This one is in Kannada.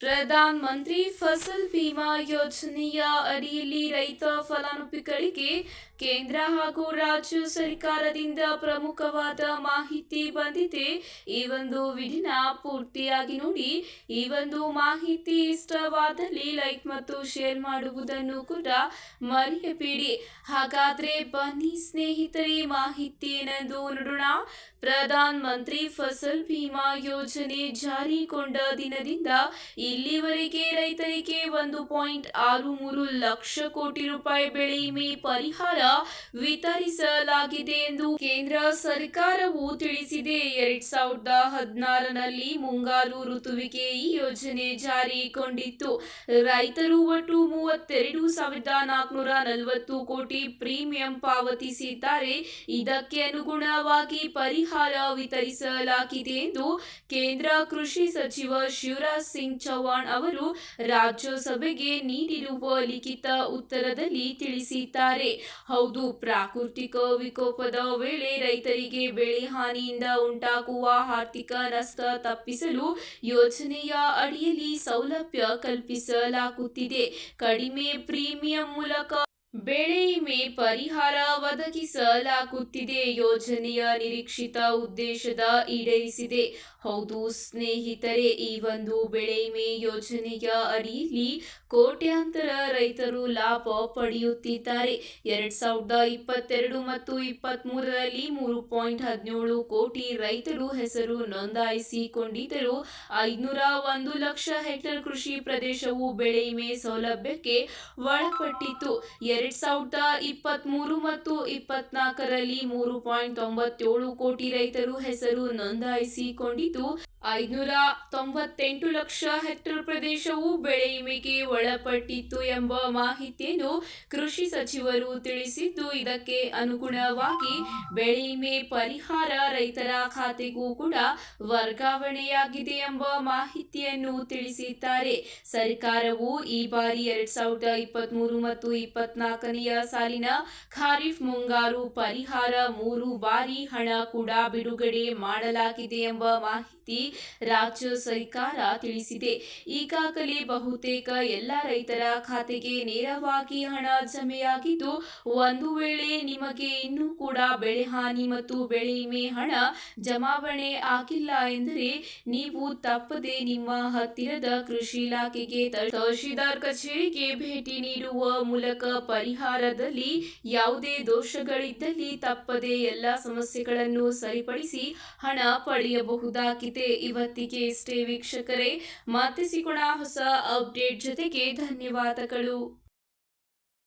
ಪ್ರಧಾನ ಮಂತ್ರಿ ಫಸಲ್ ಬಿಮಾ ಯೋಜನೆಯ ಅಡಿಯಲ್ಲಿ ರೈತ ಫಲಾನುಭವಿಗಳಿಗೆ ಕೇಂದ್ರ ಹಾಗೂ ರಾಜ್ಯ ಸರ್ಕಾರದಿಂದ ಪ್ರಮುಖವಾದ ಮಾಹಿತಿ ಬಂದಿದೆ. ಈ ಒಂದು ವಿಧಿನ ಪೂರ್ತಿಯಾಗಿ ನೋಡಿ. ಈ ಒಂದು ಮಾಹಿತಿ ಇಷ್ಟವಾದಲ್ಲಿ ಲೈಕ್ ಮತ್ತು ಶೇರ್ ಮಾಡುವುದನ್ನು ಕೂಡ ಮರೆಯಬೇಡಿ. ಹಾಗಾದ್ರೆ ಬನ್ನಿ ಸ್ನೇಹಿತರೆ, ಮಾಹಿತಿ ಏನೆಂದು ನೋಡೋಣ. ಪ್ರಧಾನ ಮಂತ್ರಿ ಫಸಲ್ ಬಿಮಾ ಯೋಜನೆ ಜಾರಿಗೊಂಡ ದಿನದಿಂದ ಇಲ್ಲಿವರೆಗೆ ರೈತರಿಗೆ ಒಂದು ಪಾಯಿಂಟ್ ಆರು ಮೂರು ಲಕ್ಷ ಕೋಟಿ ರೂಪಾಯಿ ಬೆಳೆ ವಿಮೆ ಪರಿಹಾರ ವಿತರಿಸಲಾಗಿದೆ ಎಂದು ಕೇಂದ್ರ ಸರ್ಕಾರವು ತಿಳಿಸಿದೆ. ಎರಡ್ ಸಾವಿರದ ಹದಿನಾರರಲ್ಲಿ ಮುಂಗಾರು ಋತುವಿಗೆ ಈ ಯೋಜನೆ ಜಾರಿಗೊಂಡಿತ್ತು. ರೈತರು ಒಟ್ಟು ಮೂವತ್ತೆರಡು ಸಾವಿರದ ನಾಲ್ಕುನೂರ ನಲವತ್ತು ಕೋಟಿ ಪ್ರೀಮಿಯಂ ಪಾವತಿಸಿದ್ದಾರೆ. ಇದಕ್ಕೆ ಅನುಗುಣವಾಗಿ ಪರಿಹಾರ ವಿತರಿಸಲಾಗಿದೆ ಎಂದು ಕೇಂದ್ರ ಕೃಷಿ ಸಚಿವ ಶಿವರಾಜ್ ಸಿಂಗ್ ಚೌಹಾಣ್ ಅವರು ರಾಜ್ಯಸಭೆಗೆ ನೀಡಿರುವ ಲಿಖಿತ ಉತ್ತರದಲ್ಲಿ ತಿಳಿಸಿದ್ದಾರೆ. ಹೌದು, ಪ್ರಾಕೃತಿಕ ವಿಕೋಪದ ವೇಳೆ ರೈತರಿಗೆ ಬೆಳೆ ಹಾನಿಯಿಂದ ಉಂಟಾಗುವ ಆರ್ಥಿಕ ನಷ್ಟ ತಪ್ಪಿಸಲು ಯೋಜನೆಯ ಅಡಿಯಲ್ಲಿ ಸೌಲಭ್ಯ ಕಲ್ಪಿಸಲಾಗುತ್ತಿದೆ. ಕಡಿಮೆ ಪ್ರೀಮಿಯಂ ಮೂಲಕ ಬೆಳೆ ವಿಮೆ ಪರಿಹಾರ ಒದಗಿಸಲಾಗುತ್ತಿದೆ ಯೋಜನೆಯ ನಿರೀಕ್ಷಿತ ಉದ್ದೇಶದ ಈಡೇರಿಸಿದೆ. ಹೌದು, ಸ್ನೇಹಿತರೆ, ಈ ಒಂದು ಬೆಳೆ ವಿಮೆ ಯೋಜನೆಯ ಅಡಿಯಲ್ಲಿ ಕೋಟ್ಯಾಂತರ ರೈತರು ಲಾಭ ಪಡೆಯುತ್ತಿದ್ದಾರೆ. ಎರಡ್ ಸಾವಿರದ ಇಪ್ಪತ್ತೆರಡು ಮತ್ತು ಇಪ್ಪತ್ತ್ ಮೂರರಲ್ಲಿ ಮೂರು ಪಾಯಿಂಟ್ ಹದಿನೇಳು ಕೋಟಿ ರೈತರು ಹೆಸರು ನೋಂದಾಯಿಸಿಕೊಂಡಿದ್ದರು ಐದುನೂರ ಒಂದು ಲಕ್ಷ ಹೆಕ್ಟೇರ್ ಕೃಷಿ ಪ್ರದೇಶವು ಬೆಳೆ ವಿಮೆ ಸೌಲಭ್ಯಕ್ಕೆ ಒಳಪಟ್ಟಿತ್ತು. ಎರಡ್ ಸಾವಿರದ ಇಪ್ಪತ್ತ್ ಮೂರು ಮತ್ತು ಇಪ್ಪತ್ನಾಲ್ಕರಲ್ಲಿ ಮೂರು ಪಾಯಿಂಟ್ ತೊಂಬತ್ತೇಳು ಕೋಟಿ ರೈತರು ಹೆಸರು ನೋಂದಾಯಿಸಿಕೊಂಡಿದ್ದು ಐನೂರ ತೊಂಬತ್ತೆಂಟು ಲಕ್ಷ ಹೆಕ್ಟೇರ್ ಪ್ರದೇಶವು ಬೆಳೆ ವಿಮೆಗೆ ಒಳಪಟ್ಟಿತ್ತು ಎಂಬ ಮಾಹಿತಿಯನ್ನು ಕೃಷಿ ಸಚಿವರು ತಿಳಿಸಿದ್ದು, ಇದಕ್ಕೆ ಅನುಗುಣವಾಗಿ ಬೆಳೆ ವಿಮೆ ಪರಿಹಾರ ರೈತರ ಖಾತೆಗೂ ಕೂಡ ವರ್ಗಾವಣೆಯಾಗಿದೆ ಎಂಬ ಮಾಹಿತಿಯನ್ನು ತಿಳಿಸಿದ್ದಾರೆ. ಸರ್ಕಾರವು ಈ ಬಾರಿ ಎರಡ್ ಸಾವಿರದ ಇಪ್ಪತ್ತ್ ಮೂರು ಮತ್ತು ಇಪ್ಪತ್ನಾಲ್ಕನೆಯ ಸಾಲಿನ ಖಾರಿಫ್ ಮುಂಗಾರು ಪರಿಹಾರ ಮೂರು ಬಾರಿ ಹಣ ಕೂಡ ಬಿಡುಗಡೆ ಮಾಡಲಾಗಿದೆ ಎಂಬ ಮಾಹಿತಿ ರಾಜ್ಯ ಸರ್ಕಾರ ತಿಳಿಸಿದೆ. ಈಗಾಗಲೇ ಬಹುತೇಕ ಎಲ್ಲ ರೈತರ ಖಾತೆಗೆ ನೇರವಾಗಿ ಹಣ ಜಮೆಯಾಗಿದ್ದು, ಒಂದು ವೇಳೆ ನಿಮಗೆ ಇನ್ನೂ ಕೂಡ ಬೆಳೆ ಹಾನಿ ಮತ್ತು ಬೆಳೆ ವಿಮೆ ಹಣ ಜಮಾವಣೆ ಆಗಿಲ್ಲ ಎಂದರೆ ನೀವು ತಪ್ಪದೆ ನಿಮ್ಮ ಹತ್ತಿರದ ಕೃಷಿ ಇಲಾಖೆಗೆ ತಹಶೀಲ್ದಾರ್ ಕಚೇರಿಗೆ ಭೇಟಿ ನೀಡುವ ಮೂಲಕ ಪರಿಹಾರದಲ್ಲಿ ಯಾವುದೇ ದೋಷಗಳಿದ್ದಲ್ಲಿ ತಪ್ಪದೆ ಎಲ್ಲ ಸಮಸ್ಯೆಗಳನ್ನು ಸರಿಪಡಿಸಿ ಹಣ ಪಡೆಯಬಹುದಾಗಿದೆ. ಇವತ್ತಿಗೆ ಇಷ್ಟೇ ವೀಕ್ಷಕರೇ ಮತ್ತೆ ಸಿಗೋಣ ಹೊಸ ಅಪ್ಡೇಟ್ ಜೊತೆಗೆ ಧನ್ಯವಾದಗಳು.